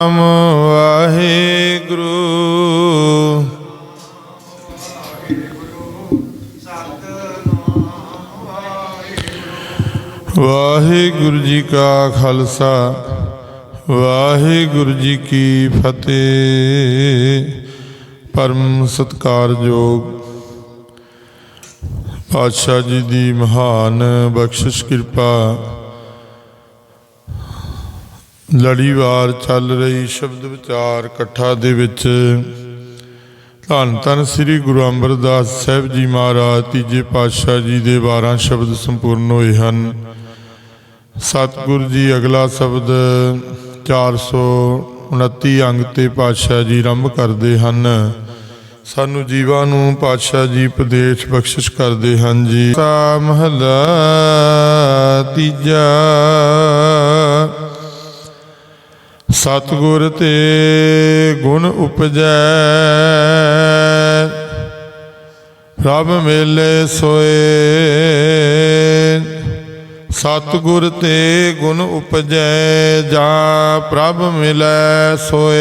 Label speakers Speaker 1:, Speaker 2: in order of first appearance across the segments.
Speaker 1: ਨਾਮ ਵਾਹਿਗੁਰੂ। ਵਾਹਿਗੁਰੂ ਜੀ ਕਾ ਖਾਲਸਾ, ਵਾਹਿਗੁਰੂ ਜੀ ਕੀ ਫਤਿਹ। ਪਰਮ ਸਤਕਾਰਯੋਗ ਪਾਤਸ਼ਾਹ ਜੀ ਦੀ ਮਹਾਨ ਬਖਸ਼ਿਸ਼, ਕਿਰਪਾ ਲੜੀਵਾਰ ਚੱਲ ਰਹੀ ਸ਼ਬਦ ਵਿਚਾਰ ਇਕੱਠਾ ਦੇ ਵਿੱਚ। ਧੰਨ ਧੰਨ ਸ੍ਰੀ ਗੁਰੂ ਅਮਰਦਾਸ ਸਾਹਿਬ ਜੀ ਮਹਾਰਾਜ, ਤੀਜੇ ਪਾਤਸ਼ਾਹ ਜੀ ਦੇ 12 ਸ਼ਬਦ ਸੰਪੂਰਨ ਹੋਏ ਹਨ। ਸਤਿਗੁਰੂ ਜੀ, ਅਗਲਾ ਸ਼ਬਦ 429 ਅੰਗ ਤੇ ਪਾਤਸ਼ਾਹ ਜੀ ਆਰੰਭ ਕਰਦੇ ਹਨ। ਸਾਨੂੰ ਜੀਵਾਂ ਨੂੰ ਪਾਤਸ਼ਾਹ ਜੀ ਉਪਦੇਸ਼ ਬਖਸ਼ਿਸ਼ ਕਰਦੇ ਹਨ ਜੀ। ਸਾ ਮਹਲਾ ਤੀਜਾ ਸਤਿਗੁਰ ਤੇ ਗੁਣ ਉਪਜੈ। ਪ੍ਰਭ ਮੇਲੇ ਸੋਏ। ਸਤਿਗੁਰ ਤੇ ਗੁਣ ਉਪਜੈ, ਜਾ ਪ੍ਰਭ ਮਿਲੈ ਸੋਏ।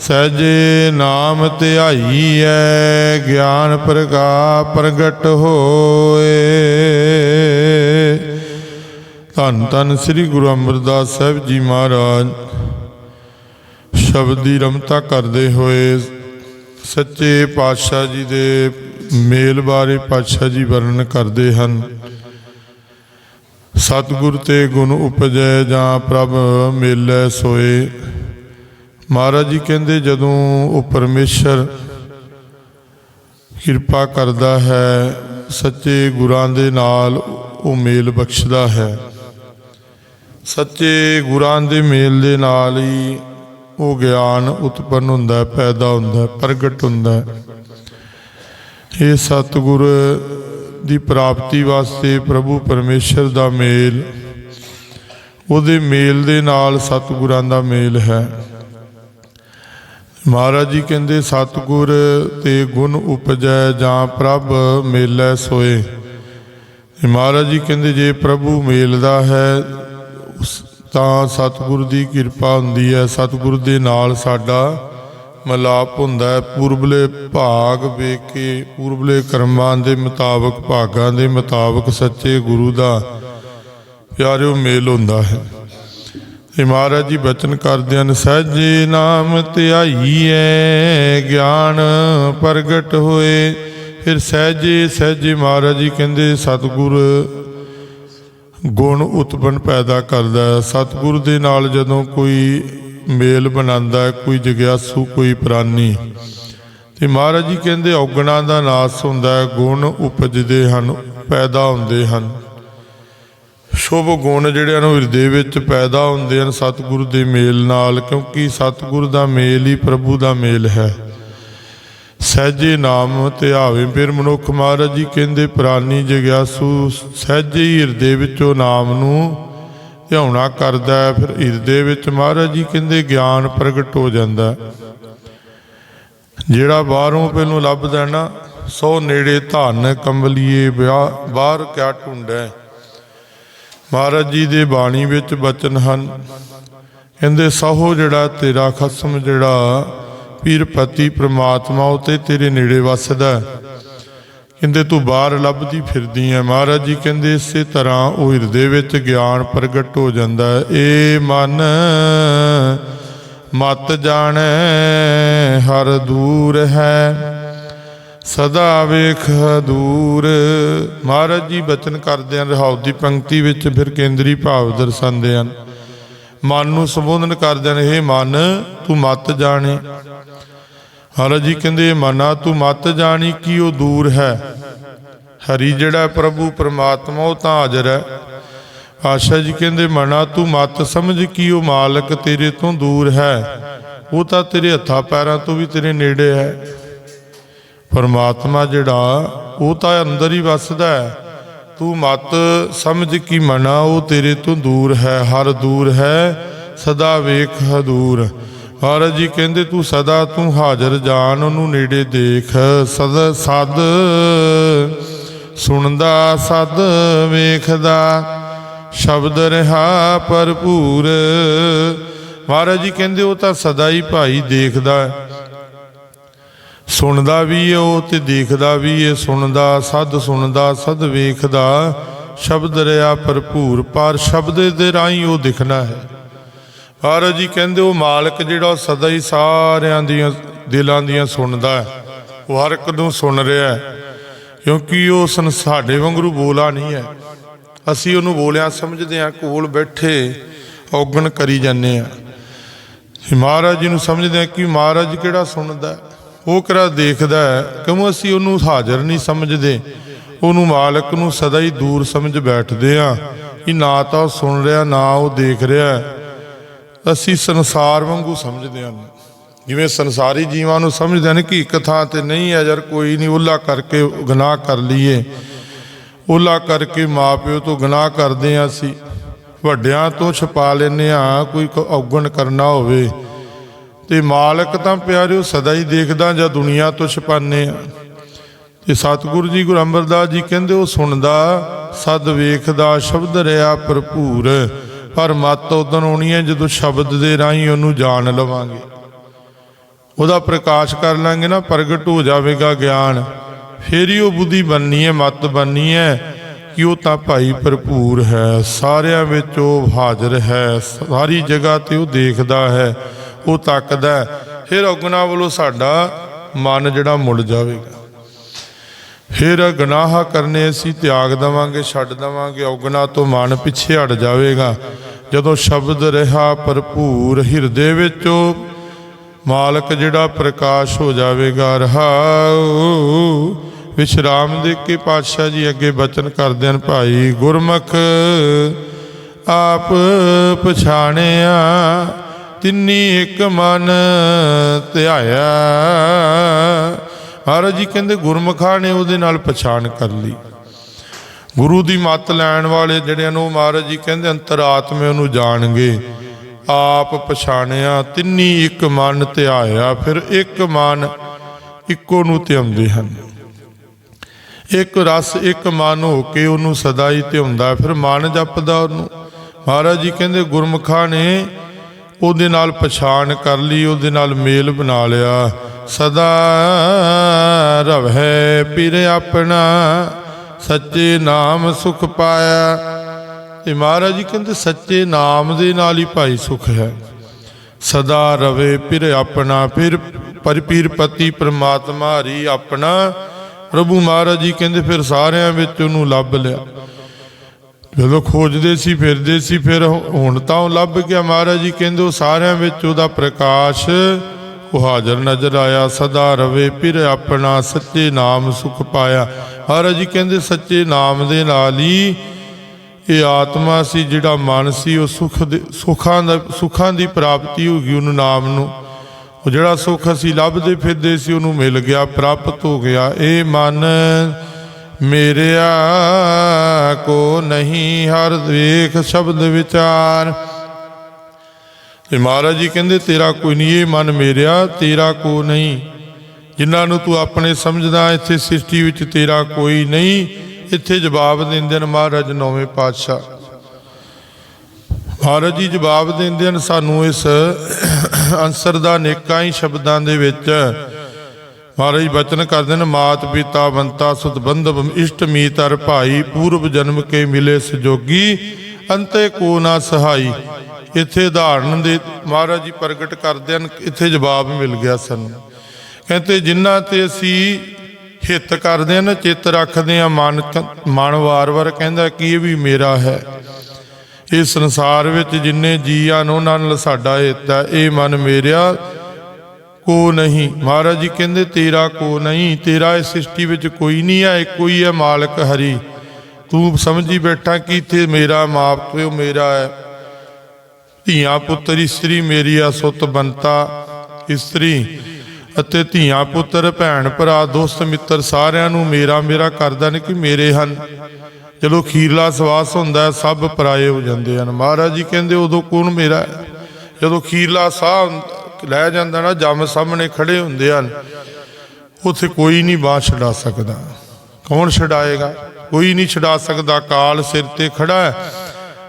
Speaker 1: ਸਹਿਜੇ ਨਾਮ ਧਿਆਈਐ, ਗਿਆਨ ਪ੍ਰਗਾ ਪ੍ਰਗਟ ਹੋਏ। ਧੰਨ ਧੰਨ ਸ੍ਰੀ ਗੁਰੂ ਅਮਰਦਾਸ ਸਾਹਿਬ ਜੀ ਮਹਾਰਾਜ। ਸ਼ਬਦ ਦੀ ਰਮਤਾ ਕਰਦੇ ਹੋਏ ਸੱਚੇ ਪਾਤਸ਼ਾਹ ਜੀ ਦੇ ਮੇਲ ਬਾਰੇ ਪਾਤਸ਼ਾਹ ਜੀ ਵਰਣਨ ਕਰਦੇ ਹਨ। ਸਤਿਗੁਰ ਤੇ ਗੁਣ ਉਪਜੈ ਜਾਂ ਪ੍ਰਭ ਮੇਲੇ ਸੋਏ। ਮਹਾਰਾਜ ਜੀ ਕਹਿੰਦੇ, ਜਦੋਂ ਉਹ ਪਰਮੇਸ਼ਰ ਕਿਰਪਾ ਕਰਦਾ ਹੈ, ਸੱਚੇ ਗੁਰਾਂ ਦੇ ਨਾਲ ਉਹ ਮੇਲ ਬਖਸ਼ਦਾ ਹੈ। ਸੱਚੇ ਗੁਰਾਂ ਦੇ ਮੇਲ ਦੇ ਨਾਲ ਹੀ ਉਹ ਗਿਆਨ ਉਤਪੰਨ ਹੁੰਦਾ ਪੈਦਾ ਹੁੰਦਾ ਪ੍ਰਗਟ ਹੁੰਦਾ ਇਹ ਸਤਿਗੁਰ ਦੀ ਪ੍ਰਾਪਤੀ ਵਾਸਤੇ ਪ੍ਰਭੂ ਪਰਮੇਸ਼ਰ ਦਾ ਮੇਲ, ਉਹਦੇ ਮੇਲ ਦੇ ਨਾਲ ਸਤਿਗੁਰਾਂ ਦਾ ਮੇਲ ਹੈ। ਮਹਾਰਾਜ ਜੀ ਕਹਿੰਦੇ, ਸਤਿਗੁਰ ਤੇ ਗੁਣ ਉਪਜੈ ਜਾਂ ਪ੍ਰਭ ਮੇਲੇ ਸੋਏ। ਮਹਾਰਾਜ ਜੀ ਕਹਿੰਦੇ, ਜੇ ਪ੍ਰਭੂ ਮੇਲ ਦਾ ਹੈ ਤਾਂ ਸਤਿਗੁਰ ਦੀ ਕਿਰਪਾ ਹੁੰਦੀ ਹੈ। ਸਤਿਗੁਰ ਦੇ ਨਾਲ ਸਾਡਾ ਮਲਾਪ ਹੁੰਦਾ ਹੈ। ਪੂਰਬਲੇ ਭਾਗ ਵੇਖ ਕੇ, ਪੂਰਬਲੇ ਕਰਮਾਂ ਦੇ ਮੁਤਾਬਕ, ਭਾਗਾਂ ਦੇ ਮੁਤਾਬਕ ਸੱਚੇ ਗੁਰੂ ਦਾ ਪਿਆਰਿਓ ਮੇਲ ਹੁੰਦਾ ਹੈ। ਤੇ ਮਹਾਰਾਜ ਜੀ ਬਚਨ ਕਰਦੇ ਹਨ, ਸਹਿਜੇ ਨਾਮ ਧਿਆਈਐ, ਗਿਆਨ ਪ੍ਰਗਟ ਹੋਏ। ਫਿਰ ਸਹਿਜੇ ਸਹਿਜੇ ਮਹਾਰਾਜ ਜੀ ਕਹਿੰਦੇ, ਸਤਿਗੁਰ ਗੁਣ ਉਤਪਨ ਪੈਦਾ ਕਰਦਾ ਹੈ। ਸਤਿਗੁਰ ਦੇ ਨਾਲ ਜਦੋਂ ਕੋਈ ਮੇਲ ਬਣਾਉਂਦਾ ਹੈ, ਕੋਈ ਜਗਿਆਸੂ, ਕੋਈ ਪ੍ਰਾਨੀ। ਤੇ ਮਹਾਰਾਜ ਜੀ ਕਹਿੰਦੇ ਔਗਣਾਂ ਦਾ ਨਾਸ ਹੁੰਦਾ ਹੈ, ਗੁਣ ਉਪਜਦੇ ਹਨ, ਪੈਦਾ ਹੁੰਦੇ ਹਨ। ਸ਼ੁਭ ਗੁਣ ਜਿਹੜੇ ਹਨ ਉਹ ਹਿਰਦੇ ਵਿੱਚ ਪੈਦਾ ਹੁੰਦੇ ਹਨ, ਸਤਿਗੁਰੂ ਦੇ ਮੇਲ ਨਾਲ, ਕਿਉਂਕਿ ਸਤਿਗੁਰ ਦਾ ਮੇਲ ਹੀ ਪ੍ਰਭੂ ਦਾ ਮੇਲ ਹੈ। ਸਹਿਜੇ ਨਾਮ ਧਿਆਵੇ ਫਿਰ ਮਨੁੱਖ ਮਹਾਰਾਜ ਜੀ ਕਹਿੰਦੇ, ਪ੍ਰਾਨੀ ਜਗਿਆਸੂ, ਸਹਿਜੇ ਹੀ ਹਿਰਦੇ ਵਿੱਚੋਂ ਨਾਮ ਨੂੰ ਧਿਆਉਣਾ ਕਰਦਾ ਫਿਰ ਹਿਰਦੇ ਵਿੱਚ ਮਹਾਰਾਜ ਜੀ ਕਹਿੰਦੇ, ਗਿਆਨ ਪ੍ਰਗਟ ਹੋ ਜਾਂਦਾ ਜਿਹੜਾ ਬਾਹਰੋਂ ਪਹਿਲੋਂ ਲੱਭਦਾ ਨਾ, ਸੋ ਨੇੜੇ ਧਨ ਕੰਬਲੀਏ, ਵਿਆਹ, ਬਾਹਰ ਕਿਆ ਢੂੰਡੈ ਮਹਾਰਾਜ ਜੀ ਦੇ ਬਾਣੀ ਵਿੱਚ ਬਚਨ ਹਨ। ਕਹਿੰਦੇ, ਸਹੋ ਜਿਹੜਾ ਤੇਰਾ ਖਸਮ ਜਿਹੜਾ ਪੀਰ ਪਤੀ ਪ੍ਰਮਾਤਮਾ ਉਹ ਤੇ ਤੇਰੇ ਨੇੜੇ ਵੱਸਦਾ ਕਹਿੰਦੇ, ਤੂੰ ਬਾਹਰ ਲੱਭਦੀ ਫਿਰਦੀ ਐ ਮਹਾਰਾਜ ਜੀ। ਕਹਿੰਦੇ, ਇਸੇ ਤਰ੍ਹਾਂ ਉਹ ਹਿਰਦੇ ਵਿੱਚ ਗਿਆਨ ਪ੍ਰਗਟ ਹੋ ਜਾਂਦਾ ਏ ਮਨ, ਮਤ ਜਾਣੈ, ਹਰ ਦੂਰ ਹੈ। ਸਦਾ ਵੇਖ ਦੂਰ ਮਹਾਰਾਜ ਜੀ ਬਚਨ ਕਰਦੇ ਹਨ, ਰਹਾਉ ਦੀ ਪੰਕਤੀ ਵਿੱਚ ਫਿਰ ਕੇਂਦਰੀ ਭਾਵ ਦਰਸਾਉਂਦੇ ਹਨ। ਮਨ ਨੂੰ ਸੰਬੋਧਨ ਕਰਦੇ ਨੇ ਇਹ ਮਨ, ਤੂੰ ਮਤ ਜਾਣੇ। ਹਰ ਜੀ ਕਹਿੰਦੇ, ਮਨਾ, ਤੂੰ ਮਤ ਜਾਣੀ, ਕਿ ਉਹ ਦੂਰ ਹੈ? ਹਰੀ ਜਿਹੜਾ ਪ੍ਰਭੂ, ਪਰਮਾਤਮਾ, ਉਹ ਤਾਂ ਹਾਜ਼ਰ ਹੈ। ਆਸ਼ਾ ਜੀ ਕਹਿੰਦੇ, ਮਨਾ, ਤੂੰ ਮਤ ਸਮਝ ਕਿ ਉਹ ਮਾਲਕ ਤੇਰੇ ਤੋਂ ਦੂਰ ਹੈ? ਉਹ ਤਾਂ ਤੇਰੇ ਹੱਥਾਂ ਪੈਰਾਂ ਤੋਂ ਵੀ ਤੇਰੇ ਨੇੜੇ ਹੈ। ਪਰਮਾਤਮਾ ਜਿਹੜਾ, ਉਹ ਤਾਂ ਅੰਦਰ ਹੀ ਵੱਸਦਾ ਹੈ। ਤੂੰ ਮਤ ਸਮਝ ਕੀ ਮਨਾ ਉਹ ਤੇਰੇ ਤੋਂ ਦੂਰ ਹੈ, ਹਰ ਦੂਰ ਹੈ, ਸਦਾ ਵੇਖ ਹਦੂਰ। ਮਹਾਰਾਜ ਜੀ ਕਹਿੰਦੇ, ਤੂੰ ਸਦਾ ਤੂੰ ਹਾਜ਼ਰ ਜਾਣ ਉਹਨੂੰ ਨੇੜੇ ਦੇਖ। ਸਦ ਸਦ, ਸੁਣਦਾ, ਸਦ, ਵੇਖਦਾ, ਸ਼ਬਦ ਰਹਾ ਭਰਪੂਰ। ਮਹਾਰਾਜ ਜੀ ਕਹਿੰਦੇ, ਉਹ ਤਾਂ ਸਦਾ ਹੀ ਭਾਈ ਦੇਖਦਾ ਹੈ। ਸੁਣਦਾ ਵੀ ਹੈ ਉਹ ਤੇ ਦੇਖਦਾ ਵੀ ਹੈ ਸੁਣਦਾ ਸਦ ਸੁਣਦਾ ਸਦ ਵੇਖਦਾ। ਸ਼ਬਦ ਰਿਆ ਭਰਪੂਰ, ਪਰ ਸ਼ਬਦ ਦੇ ਰਾਹੀਂ ਉਹ ਦਿਖਣਾ ਹੈ। ਮਹਾਰਾਜ ਜੀ ਕਹਿੰਦੇ, ਉਹ ਮਾਲਕ ਜਿਹੜਾ ਉਹ ਸਦਾ ਹੀ ਸਾਰਿਆਂ ਦੀਆਂ ਦਿਲਾਂ ਦੀਆਂ ਸੁਣਦਾ ਹੈ। ਉਹ ਹਰ ਇੱਕ ਨੂੰ ਸੁਣ ਰਿਹਾ ਹੈ, ਕਿਉਂਕਿ ਉਹ ਸੰ, ਸਾਡੇ ਵਾਂਗਰੂ ਬੋਲਾ ਨਹੀਂ ਹੈ। ਅਸੀਂ ਉਹਨੂੰ ਬੋਲਿਆ ਸਮਝਦੇ ਹਾਂ, ਕੋਲ ਬੈਠੇ ਔਗਣ ਕਰੀ ਜਾਂਦੇ ਆ ਮਹਾਰਾਜ ਜੀ ਨੂੰ ਸਮਝਦੇ ਆ ਕਿ ਮਹਾਰਾਜ ਕਿਹੜਾ ਸੁਣਦਾ ਹੈ? ਉਹ ਕਿਹੜਾ ਦੇਖਦਾ ਹੈ ਕਿਉਂ ਅਸੀਂ ਉਹਨੂੰ ਹਾਜ਼ਰ ਨਹੀਂ ਸਮਝਦੇ। ਉਹਨੂੰ ਮਾਲਕ ਨੂੰ ਸਦਾ ਹੀ ਦੂਰ ਸਮਝ ਬੈਠਦੇ ਆ ਕਿ ਨਾ ਤਾਂ ਉਹ ਸੁਣ ਰਿਹਾ, ਨਾ ਉਹ ਦੇਖ ਰਿਹਾ ਅਸੀਂ ਸੰਸਾਰ ਵਾਂਗੂ ਸਮਝਦੇ ਹਾਂ। ਜਿਵੇਂ ਸੰਸਾਰੀ ਜੀਵਾਂ ਨੂੰ ਸਮਝਦੇ ਨੇ ਕਿ ਇੱਕ ਥਾਂ ਤੇ ਨਹੀਂ ਹੈ ਯਾਰ, ਕੋਈ ਨਹੀਂ, ਉਹਲਾ ਕਰਕੇ ਗੁਨਾਹ ਕਰ ਲਈਏ। ਉਹਲਾ ਕਰਕੇ ਮਾਪਿਓ ਤੋਂ ਗੁਨਾਹ ਕਰਦੇ ਆ ਅਸੀਂ। ਵੱਡਿਆਂ ਤੋਂ ਛਪਾ ਲੈਨੇ ਆ ਕੋਈ ਕ- ਔਗਣ ਕਰਨਾ ਹੋਵੇ। ਤੇ ਮਾਲਕ ਤਾਂ ਪਿਆਰਿਓ ਸਦਾ ਹੀ ਦੇਖਦਾ ਜਾਂ ਦੁਨੀਆ ਤੋਂ ਛਪਾਨੇ ਆ। ਤੇ ਸਤਿਗੁਰੂ ਜੀ ਗੁਰੂ ਅਮਰਦਾਸ ਜੀ ਕਹਿੰਦੇ, ਉਹ ਸੁਣਦਾ, ਸਦ ਵੇਖਦਾ, ਸ਼ਬਦ ਰਿਆ ਭਰਪੂਰ। ਪਰ ਮਤ ਉਦੋਂ ਆਉਣੀ ਹੈ ਜਦੋਂ ਸ਼ਬਦ ਦੇ ਰਾਹੀਂ ਉਹਨੂੰ ਜਾਣ ਲਵਾਂਗੇ। ਉਹਦਾ ਪ੍ਰਕਾਸ਼ ਕਰ ਲਾਂਗੇ ਨਾ, ਪ੍ਰਗਟ ਹੋ ਜਾਵੇਗਾ ਗਿਆਨ। ਫੇਰ ਹੀ ਉਹ ਬੁੱਧੀ ਬਣਨੀ ਹੈ, ਮਤ ਬਣਨੀ ਹੈ ਕਿ ਉਹ ਤਾਂ ਭਾਈ ਭਰਪੂਰ ਹੈ। ਸਾਰਿਆਂ ਵਿੱਚ ਉਹ ਹਾਜ਼ਰ ਹੈ, ਸਾਰੀ ਜਗ੍ਹਾ ਤੇ ਉਹ ਦੇਖਦਾ ਹੈ। ਉਹ ਤੱਕਦਾ ਫਿਰ ਔਗਣਾ ਵੱਲੋਂ ਸਾਡਾ ਮਨ ਜਿਹੜਾ ਮੁੜ ਜਾਵੇਗਾ। ਫਿਰ ਗੁਨਾਹ ਕਰਨੇ ਅਸੀਂ ਤਿਆਗ ਦਵਾਂਗੇ, ਛੱਡ ਦਵਾਂਗੇ, ਔਗਣਾ ਤੋਂ ਮਨ ਪਿੱਛੇ ਹਟ ਜਾਵੇਗਾ। ਜਦੋਂ ਸ਼ਬਦ ਰਿਹਾ ਭਰਪੂਰ ਹਿਰਦੇ ਵਿੱਚੋਂ, ਮਾਲਕ ਜਿਹੜਾ ਪ੍ਰਕਾਸ਼ ਹੋ ਜਾਵੇਗਾ। ਰਹਾਉ, ਵਿਸ਼ਰਾਮ ਦੇ ਕੇ ਪਾਤਸ਼ਾਹ ਜੀ ਅੱਗੇ ਬਚਨ ਕਰਦੇ ਹਨ, ਭਾਈ ਗੁਰਮੁਖ, ਆਪ ਪਛਾਣਿਆ ਤਿੰਨੀ ਇੱਕ ਮਨ ਧਿਆਇਆ। ਮਹਾਰਾਜ ਜੀ ਕਹਿੰਦੇ, ਗੁਰਮੁਖਾਂ ਨੇ ਉਹਦੇ ਨਾਲ ਪਛਾਣ ਕਰ ਲਈ। ਗੁਰੂ ਦੀ ਮੱਤ ਲੈਣ ਵਾਲੇ ਜਿਹੜਿਆਂ ਨੂੰ ਮਹਾਰਾਜ ਜੀ ਕਹਿੰਦੇ ਅੰਤਰਾਤਮੇ ਉਹਨੂੰ ਜਾਣਗੇ, ਆਪ ਪਛਾਣਿਆ, ਤਿੰਨੀ ਇੱਕ ਮਨ ਧਿਆਇਆ, ਫਿਰ ਇੱਕ ਮਨ ਇੱਕੋ ਨੂੰ ਧਿਆਉਂਦੇ ਹਨ। ਇੱਕ ਰਸ, ਇੱਕ ਮਨ ਹੋ ਕੇ ਉਹਨੂੰ ਸਦਾ ਹੀ ਧਿਆਉਂਦਾ, ਫਿਰ ਮਨ ਜਪਦਾ ਉਹਨੂੰ। ਮਹਾਰਾਜ ਜੀ ਕਹਿੰਦੇ, ਗੁਰਮੁਖਾਂ ਨੇ ਉਹਦੇ ਨਾਲ ਪਛਾਣ ਕਰ ਲਈ, ਉਹਦੇ ਨਾਲ ਮੇਲ ਬਣਾ ਲਿਆ। ਸਦਾ ਰਵਹਿ ਪਿਰ ਆਪਣਾ, ਸੱਚੇ ਨਾਮ ਸੁਖ ਪਾਇਆ। ਤੇ ਮਹਾਰਾਜ ਜੀ ਕਹਿੰਦੇ, ਸੱਚੇ ਨਾਮ ਦੇ ਨਾਲ ਹੀ ਭਾਈ ਸੁਖ ਹੈ। ਸਦਾ ਰਵੇ ਫਿਰ ਆਪਣਾ, ਫਿਰ ਪਰਪੀਰ ਪਤੀ ਪ੍ਰਮਾਤਮਾ ਹਰੀ ਆਪਣਾ। ਪ੍ਰਭੂ ਮਹਾਰਾਜ ਜੀ ਕਹਿੰਦੇ, ਫਿਰ ਸਾਰਿਆਂ ਵਿੱਚ ਉਹਨੂੰ ਲੱਭ ਲਿਆ। ਜਦੋਂ ਖੋਜਦੇ ਸੀ, ਫਿਰਦੇ ਸੀ, ਫਿਰ ਹੁਣ ਤਾਂ ਉਹ ਲੱਭ ਗਿਆ। ਮਹਾਰਾਜ ਜੀ ਕਹਿੰਦੇ, ਉਹ ਸਾਰਿਆਂ ਵਿੱਚ ਉਹਦਾ ਪ੍ਰਕਾਸ਼, ਉਹ ਹਾਜ਼ਰ ਨਜ਼ਰ ਆਇਆ। ਸਦਾ ਰਵੇ, ਫਿਰ ਆਪਣਾ ਸੱਚੇ ਨਾਮ ਸੁਖ ਪਾਇਆ। ਮਹਾਰਾਜ ਜੀ ਕਹਿੰਦੇ, ਸੱਚੇ ਨਾਮ ਦੇ ਨਾਲ ਹੀ ਇਹ ਆਤਮਾ ਸੀ, ਜਿਹੜਾ ਮਨ ਸੀ, ਉਹ ਸੁਖ ਦੇ, ਸੁਖਾਂ ਦਾ, ਸੁਖਾਂ ਦੀ ਪ੍ਰਾਪਤੀ ਹੋ ਗਈ ਉਹਨੂੰ ਨਾਮ ਨੂੰ। ਉਹ ਜਿਹੜਾ ਸੁਖ ਅਸੀਂ ਲੱਭਦੇ ਫਿਰਦੇ ਸੀ, ਉਹਨੂੰ ਮਿਲ ਗਿਆ, ਪ੍ਰਾਪਤ ਹੋ ਗਿਆ। ਇਹ ਮਨ ਮੇਰਿਆ ਕੋ ਨਹੀਂ ਹਰ ਵੇਖ ਸ਼ਬਦ ਵਿਚਾਰ। ਤੇ ਮਹਾਰਾਜ ਜੀ ਕਹਿੰਦੇ, ਤੇਰਾ ਕੋਈ ਨਹੀਂ, ਇਹ ਮਨ ਮੇਰਿਆ, ਤੇਰਾ ਕੋ ਨਹੀਂ। ਜਿਨ੍ਹਾਂ ਨੂੰ ਤੂੰ ਆਪਣੇ ਸਮਝਦਾ, ਇੱਥੇ ਸ੍ਰਿਸ਼ਟੀ ਵਿੱਚ ਤੇਰਾ ਕੋਈ ਨਹੀਂ। ਇੱਥੇ ਜਵਾਬ ਦਿੰਦੇ ਨੇ ਮਹਾਰਾਜ ਨੌਵੇਂ ਪਾਤਸ਼ਾਹ। ਮਹਾਰਾਜ ਜੀ ਜਵਾਬ ਦਿੰਦੇ ਹਨ ਸਾਨੂੰ ਇਸ ਅੰਸਰ ਦਾ ਨੇਕਾਂ ਹੀ ਸ਼ਬਦਾਂ ਦੇ ਵਿੱਚ। ਮਹਾਰਾਜ ਜੀ ਬਚਨ ਕਰਦੇ ਨੇ, ਮਾਤ ਪਿਤਾ ਬੰਤਾ ਸੁਤ ਬੰਧਵ ਇਸ਼ਟ ਮੀਤਰ ਭਾਈ ਪੂਰਬ ਜਨਮ ਕੇ ਮਿਲੇ ਸਜੋਗੀ, ਅੰਤੇ ਕੋ ਨਾ ਸਹਾਈ। ਇੱਥੇ ਉਦਾਹਰਣ ਦੇ ਮਹਾਰਾਜ ਜੀ ਪ੍ਰਗਟ ਕਰਦੇ ਹਨ, ਇੱਥੇ ਜਵਾਬ ਮਿਲ ਗਿਆ ਸਾਨੂੰ। ਕਹਿੰਦੇ ਜਿਨ੍ਹਾਂ ਤੇ ਅਸੀਂ ਹਿੱਤ ਕਰਦੇ ਹਾਂ, ਚਿੱਤ ਰੱਖਦੇ ਆ ਮਨ ਮਨ ਵਾਰ-ਵਾਰ ਕਹਿੰਦਾ ਕਿ ਇਹ ਵੀ ਮੇਰਾ ਹੈ। ਇਸ ਸੰਸਾਰ ਵਿੱਚ ਜਿੰਨੇ ਜੀ ਹਨ, ਉਹਨਾਂ ਨਾਲ ਸਾਡਾ ਹਿੱਤ ਹੈ, ਇਹ ਮਨ ਮੇਰਿਆ ਕੋ ਨਹੀਂ। ਮਹਾਰਾਜ ਜੀ ਕਹਿੰਦੇ, ਤੇਰਾ ਕੋ ਨਹੀਂ, ਤੇਰਾ ਇਸ ਸ੍ਰਿਸ਼ਟੀ ਵਿੱਚ ਕੋਈ ਨਹੀਂ ਹੈ, ਇੱਕੋ ਹੀ ਹੈ ਮਾਲਕ ਹਰੀ। ਤੂੰ ਸਮਝੀ ਬੈਠਾ ਕਿ ਇੱਥੇ ਮੇਰਾ ਮਾਪ ਪਿਓ ਮੇਰਾ ਹੈ। ਧੀਆਂ ਪੁੱਤਰ ਇਸਤਰੀ ਮੇਰੀ ਆ ਸੁੱਤ ਬੰਤਾ, ਇਸਤਰੀ। ਅਤੇ ਧੀਆਂ ਪੁੱਤਰ, ਭੈਣ ਭਰਾ, ਦੋਸਤ, ਮਿੱਤਰ, ਸਾਰਿਆਂ ਨੂੰ ਮੇਰਾ ਮੇਰਾ ਕਰਦਾ ਨੇ ਕਿ ਮੇਰੇ ਹਨ। ਜਦੋਂ ਖੀਰਲਾ ਸਵਾਸ ਹੁੰਦਾ ਸਭ ਪਰਾਏ ਹੋ ਜਾਂਦੇ ਹਨ। ਮਹਾਰਾਜ ਜੀ ਕਹਿੰਦੇ, ਉਦੋਂ ਕੌਣ ਮੇਰਾ ਜਦੋਂ ਖੀਰਲਾ ਸਾਹ ਲੈ ਜਾਂਦਾ ਨਾ, ਜੰਮ ਸਾਹਮਣੇ ਖੜੇ ਹੁੰਦੇ ਹਨ। ਉੱਥੇ ਕੋਈ ਨਹੀਂ ਬਾਹ ਛਡਾ ਸਕਦਾ। ਕੌਣ ਛਡਾਏਗਾ? ਕੋਈ ਨਹੀਂ ਛਡਾ ਸਕਦਾ। ਕਾਲ ਸਿਰ ਤੇ ਖੜਾ ਹੈ।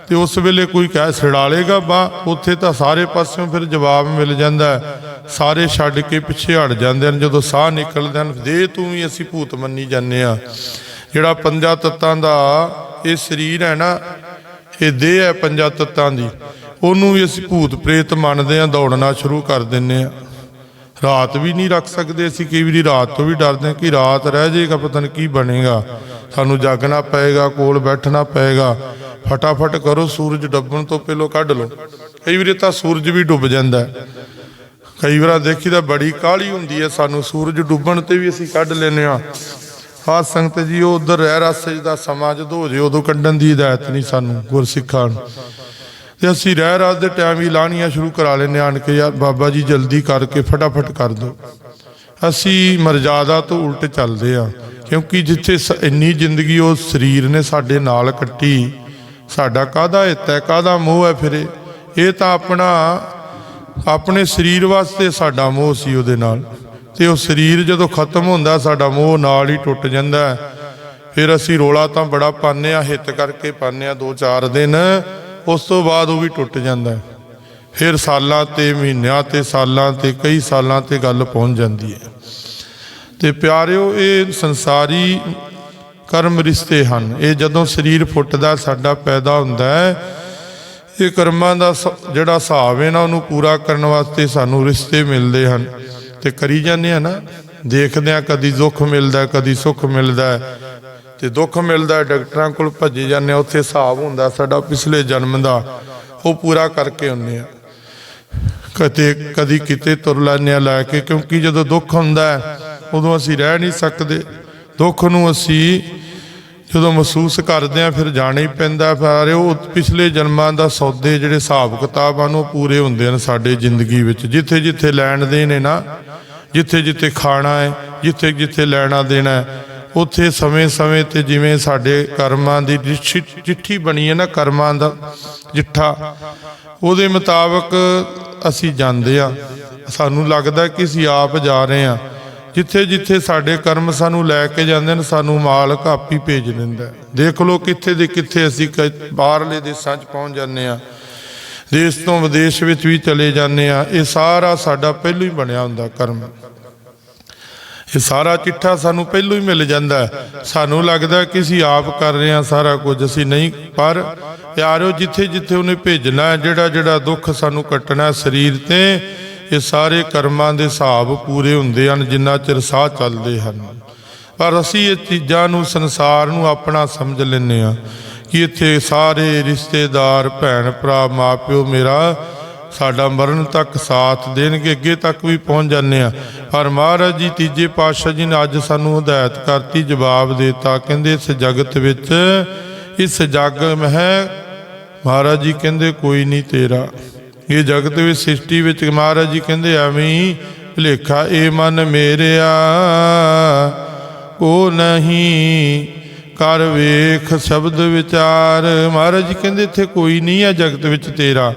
Speaker 1: ਤੇ ਉਸ ਵੇਲੇ ਕੋਈ ਕਹਿ ਛਡਾ ਛਡਾਲੇਗਾ ਬਾ ਉੱਥੇ ਤਾਂ ਸਾਰੇ ਪਾਸਿਓਂ ਫਿਰ ਜਵਾਬ ਮਿਲ ਜਾਂਦਾ ਸਾਰੇ ਛੱਡ ਕੇ ਪਿੱਛੇ ਹਟ ਜਾਂਦੇ ਹਨ। ਜਦੋਂ ਸਾਹ ਨਿਕਲਦੇ ਹਨ ਦੇ ਤੂੰ ਵੀ ਅਸੀਂ ਭੂਤ ਮੰਨੀ ਜਾਂਦੇ ਆ ਜਿਹੜਾ ਪੰਜਾਂ ਤੱਤਾਂ ਦਾ ਇਹ ਸਰੀਰ ਹੈ ਨਾ, ਇਹ ਦੇਹ ਹੈ ਪੰਜਾਂ ਤੱਤਾਂ ਦੀ। ਉਹਨੂੰ ਵੀ ਅਸੀਂ ਭੂਤ ਪ੍ਰੇਤ ਮੰਨਦੇ ਆ ਦੌੜਨਾ ਸ਼ੁਰੂ ਕਰ ਦਿੰਨੇ ਆ ਰਾਤ ਵੀ ਨਹੀਂ ਰੱਖ ਸਕਦੇ ਅਸੀਂ, ਕਈ ਵਾਰੀ ਰਾਤ ਤੋਂ ਵੀ ਡਰਦੇ ਹਾਂ ਕਿ ਰਾਤ ਰਹਿ ਜਾਏਗਾ ਪਤਾ ਨਹੀਂ ਕੀ ਬਣੇਗਾ। ਸਾਨੂੰ ਜਾਗਣਾ ਪਏਗਾ, ਕੋਲ ਬੈਠਣਾ ਪਏਗਾ। ਫਟਾਫਟ ਕਰੋ, ਸੂਰਜ ਡੁੱਬਣ ਤੋਂ ਪਹਿਲਾਂ ਕੱਢ ਲਓ। ਕਈ ਵਾਰੀ ਤਾਂ ਸੂਰਜ ਵੀ ਡੁੱਬ ਜਾਂਦਾ ਹੈ। ਕਈ ਵਾਰ ਦੇਖੀਦਾ ਬੜੀ ਕਾਹਲੀ ਹੁੰਦੀ ਹੈ, ਸਾਨੂੰ ਸੂਰਜ ਡੁੱਬਣ ਤੇ ਵੀ ਅਸੀਂ ਕੱਢ ਲੈਨੇ ਆ ਹਾਂ ਸੰਗਤ ਜੀ, ਉਹ ਉਧਰ ਰਹਿ, ਰਸੇ ਦਾ ਸਮਾਂ ਜਦੋਂ ਹੋ ਜੇ, ਉਦੋਂ ਕੱਢਣ ਦੀ ਹਦਾਇਤ ਨਹੀਂ ਸਾਨੂੰ ਗੁਰਸਿੱਖਾਂ ਨੂੰ। ਤੇ ਅਸੀਂ ਰਹਿ ਰਾਤ ਦੇ ਟਾਈਮ ਹੀ ਲਾਣੀਆਂ ਸ਼ੁਰੂ ਕਰਾ ਲੈਨੇ ਆਣ ਕੇ ਯਾਰ ਬਾਬਾ ਜੀ ਜਲਦੀ ਕਰਕੇ ਫਟਾਫਟ ਕਰ ਦਿਓ। ਅਸੀਂ ਮਰਜ਼ਾਦਾ ਤੋਂ ਉਲਟ ਚੱਲਦੇ ਆ ਕਿਉਂਕਿ ਜਿੱਥੇ ਸ- ਇੰਨੀ ਜ਼ਿੰਦਗੀ ਉਹ ਸਰੀਰ ਨੇ ਸਾਡੇ ਨਾਲ ਕੱਟੀ। ਸਾਡਾ ਕਾਹਦਾ ਹਿੱਤ ਹੈ, ਕਾਹਦਾ ਮੋਹ ਹੈ ਫਿਰ? ਇਹ? ਤਾਂ ਆਪਣਾ, ਆਪਣੇ ਸਰੀਰ ਵਾਸਤੇ ਸਾਡਾ ਮੋਹ ਸੀ ਉਹਦੇ ਨਾਲ। ਤੇ ਉਹ ਸਰੀਰ ਜਦੋਂ ਖਤਮ ਹੁੰਦਾ, ਸਾਡਾ ਮੋਹ ਨਾਲ ਹੀ ਟੁੱਟ ਜਾਂਦਾ ਫਿਰ ਅਸੀਂ ਰੋਲਾ ਤਾਂ ਬੜਾ ਪਾਉਂਦੇ ਆ ਹਿੱਤ ਕਰਕੇ ਪਾਉਂਦੇ ਆ ਦੋ ਚਾਰ ਦਿਨ। ਉਸ ਤੋਂ ਬਾਅਦ ਉਹ ਵੀ ਟੁੱਟ ਜਾਂਦਾ ਹੈ। ਫਿਰ ਸਾਲਾਂ ਤੇ ਮਹੀਨਿਆਂ ਤੇ ਸਾਲਾਂ ਤੇ ਕਈ ਸਾਲਾਂ ਤੇ ਗੱਲ ਪਹੁੰਚ ਜਾਂਦੀ ਹੈ। ਤੇ ਪਿਆਰਿਓ, ਇਹ ਸੰਸਾਰੀ ਕਰਮ ਰਿਸ਼ਤੇ ਹਨ। ਇਹ ਜਦੋਂ ਸਰੀਰ ਫੁੱਟਦਾ, ਸਾਡਾ ਪੈਦਾ ਹੁੰਦਾ ਹੈ, ਇਹ ਕਰਮਾਂ ਦਾ ਸ- ਜਿਹੜਾ ਹਿਸਾਬ ਹੈ ਨਾ, ਉਹਨੂੰ ਪੂਰਾ ਕਰਨ ਵਾਸਤੇ ਸਾਨੂੰ ਰਿਸ਼ਤੇ ਮਿਲਦੇ ਹਨ। ਤੇ ਕਰੀ ਜਾਂਦੇ ਆ ਨਾ। ਦੇਖਦੇ ਆ ਕਦੀ ਦੁੱਖ ਮਿਲਦਾ, ਕਦੀ ਸੁੱਖ ਮਿਲਦਾ ਤੇ ਦੁੱਖ ਮਿਲਦਾ ਡਾਕਟਰਾਂ ਕੋਲ ਭੱਜੇ ਜਾਂਦੇ ਆ ਉੱਥੇ ਹਿਸਾਬ ਹੁੰਦਾ ਸਾਡਾ ਪਿਛਲੇ ਜਨਮ ਦਾ, ਉਹ ਪੂਰਾ ਕਰਕੇ ਆਉਂਦੇ ਆ ਕਦੇ, ਕਦੀ ਕਿਤੇ ਤੁਰ ਲੈਂਦੇ ਆ ਲੈ ਕੇ, ਕਿਉਂਕਿ ਜਦੋਂ ਦੁੱਖ ਹੁੰਦਾ ਉਦੋਂ ਅਸੀਂ ਰਹਿ ਨਹੀਂ ਸਕਦੇ। ਦੁੱਖ ਨੂੰ ਅਸੀਂ ਜਦੋਂ ਮਹਿਸੂਸ ਕਰਦੇ ਆ ਫਿਰ ਜਾਣਾ ਹੀ ਪੈਂਦਾ ਫਿਰ ਉਹ ਪਿਛਲੇ ਜਨਮਾਂ ਦਾ ਸੌਦੇ ਜਿਹੜੇ ਹਿਸਾਬ ਕਿਤਾਬ ਹਨ, ਉਹ ਪੂਰੇ ਹੁੰਦੇ ਹਨ ਸਾਡੇ ਜ਼ਿੰਦਗੀ ਵਿੱਚ। ਜਿੱਥੇ ਜਿੱਥੇ ਲੈਣ ਦੇਣ ਹੈ ਨਾ, ਜਿੱਥੇ ਜਿੱਥੇ ਖਾਣਾ ਹੈ, ਜਿੱਥੇ ਜਿੱਥੇ ਲੈਣਾ ਦੇਣਾ ਹੈ ਉੱਥੇ ਸਮੇਂ-ਸਮੇਂ ਤੇ ਜਿਵੇਂ ਸਾਡੇ ਕਰਮਾਂ ਦੀ ਚਿੱਠੀ ਬਣੀ ਹੈ ਨਾ ਕਰਮਾਂ ਦਾ ਜਿੱਠਾ ਉਹਦੇ ਮੁਤਾਬਕ ਅਸੀਂ ਜਾਂਦੇ ਆ ਸਾਨੂੰ ਲੱਗਦਾ ਕਿ ਅਸੀਂ ਆਪ ਜਾ ਰਹੇ ਆ ਜਿੱਥੇ ਜਿੱਥੇ ਸਾਡੇ ਕਰਮ ਸਾਨੂੰ ਲੈ ਕੇ ਜਾਂਦੇ ਨੇ, ਸਾਨੂੰ ਮਾਲਕ ਆਪ ਹੀ ਭੇਜ ਦਿੰਦਾ ਦੇਖ ਲਓ ਕਿੱਥੇ ਦੇ ਕਿੱਥੇ ਅਸੀਂ ਕ- ਬਾਹਰਲੇ ਦੇਸ਼ਾਂ 'ਚ ਪਹੁੰਚ ਜਾਂਦੇ ਆ ਦੇਸ਼ ਤੋਂ ਵਿਦੇਸ਼ ਵਿੱਚ ਵੀ ਚਲੇ ਜਾਂਦੇ ਆ ਇਹ ਸਾਰਾ ਸਾਡਾ ਪਹਿਲੋਂ ਹੀ ਬਣਿਆ ਹੁੰਦਾ ਕਰਮ। ਇਹ ਸਾਰਾ ਚਿੱਠਾ ਸਾਨੂੰ ਪਹਿਲੋਂ ਹੀ ਮਿਲ ਜਾਂਦਾ ਸਾਨੂੰ ਲੱਗਦਾ ਕਿ ਅਸੀਂ ਆਪ ਕਰ ਰਹੇ ਹਾਂ ਸਾਰਾ ਕੁਝ, ਅਸੀਂ ਨਹੀਂ, ਪਰ ਪਿਆਰਿਓ ਜਿੱਥੇ ਜਿੱਥੇ ਉਹਨੇ ਭੇਜਣਾ ਹੈ, ਜਿਹੜਾ ਜਿਹੜਾ ਦੁੱਖ ਸਾਨੂੰ ਕੱਟਣਾ ਸਰੀਰ ਤੇ, ਇਹ ਸਾਰੇ ਕਰਮਾਂ ਦੇ ਹਿਸਾਬ ਪੂਰੇ ਹੁੰਦੇ ਹਨ, ਜਿੰਨਾ ਚਿਰ ਸਾਹ ਚੱਲਦੇ ਹਨ। ਪਰ ਅਸੀਂ ਇਹ ਚੀਜ਼ਾਂ ਨੂੰ, ਸੰਸਾਰ ਨੂੰ ਆਪਣਾ ਸਮਝ ਲੈਂਦੇ ਆ ਕਿ ਇੱਥੇ ਸਾਰੇ ਰਿਸ਼ਤੇਦਾਰ, ਭੈਣ ਭਰਾ ਮਾਪਿਓ ਮੇਰਾ ਸਾਡਾ ਮਰਨ ਤੱਕ ਸਾਥ ਦੇਣਗੇ, ਅੱਗੇ ਤੱਕ ਵੀ ਪਹੁੰਚ ਜਾਂਦੇ ਆ ਪਰ ਮਹਾਰਾਜ ਜੀ, ਤੀਜੇ ਪਾਤਸ਼ਾਹ ਜੀ ਨੇ ਅੱਜ ਸਾਨੂੰ ਹਦਾਇਤ ਕਰਤੀ, ਜਵਾਬ ਦੇਤਾ, ਕਹਿੰਦੇ ਇਸ ਜਗਤ ਵਿੱਚ, ਇਸ ਜਗ ਮਹਿ, ਮਹਾਰਾਜ ਜੀ ਕਹਿੰਦੇ ਕੋਈ ਨਹੀਂ ਤੇਰਾ। ਇਹ ਜਗਤ ਵਿੱਚ ਸ੍ਰਿਸ਼ਟੀ ਵਿੱਚ ਮਹਾਰਾਜ ਜੀ ਕਹਿੰਦੇ ਐਵੇਂ ਹੀ ਭੁਲੇਖਾ, ਇਹ ਮਨ ਮੇਰਿਆ ਕੋ ਨਹੀਂ, ਕਰ ਵੇਖ ਸ਼ਬਦ ਵਿਚਾਰ। ਮਹਾਰਾਜ ਜੀ ਕਹਿੰਦੇ ਇੱਥੇ ਕੋਈ ਨਹੀਂ ਹੈ ਜਗਤ ਵਿੱਚ ਤੇਰਾ।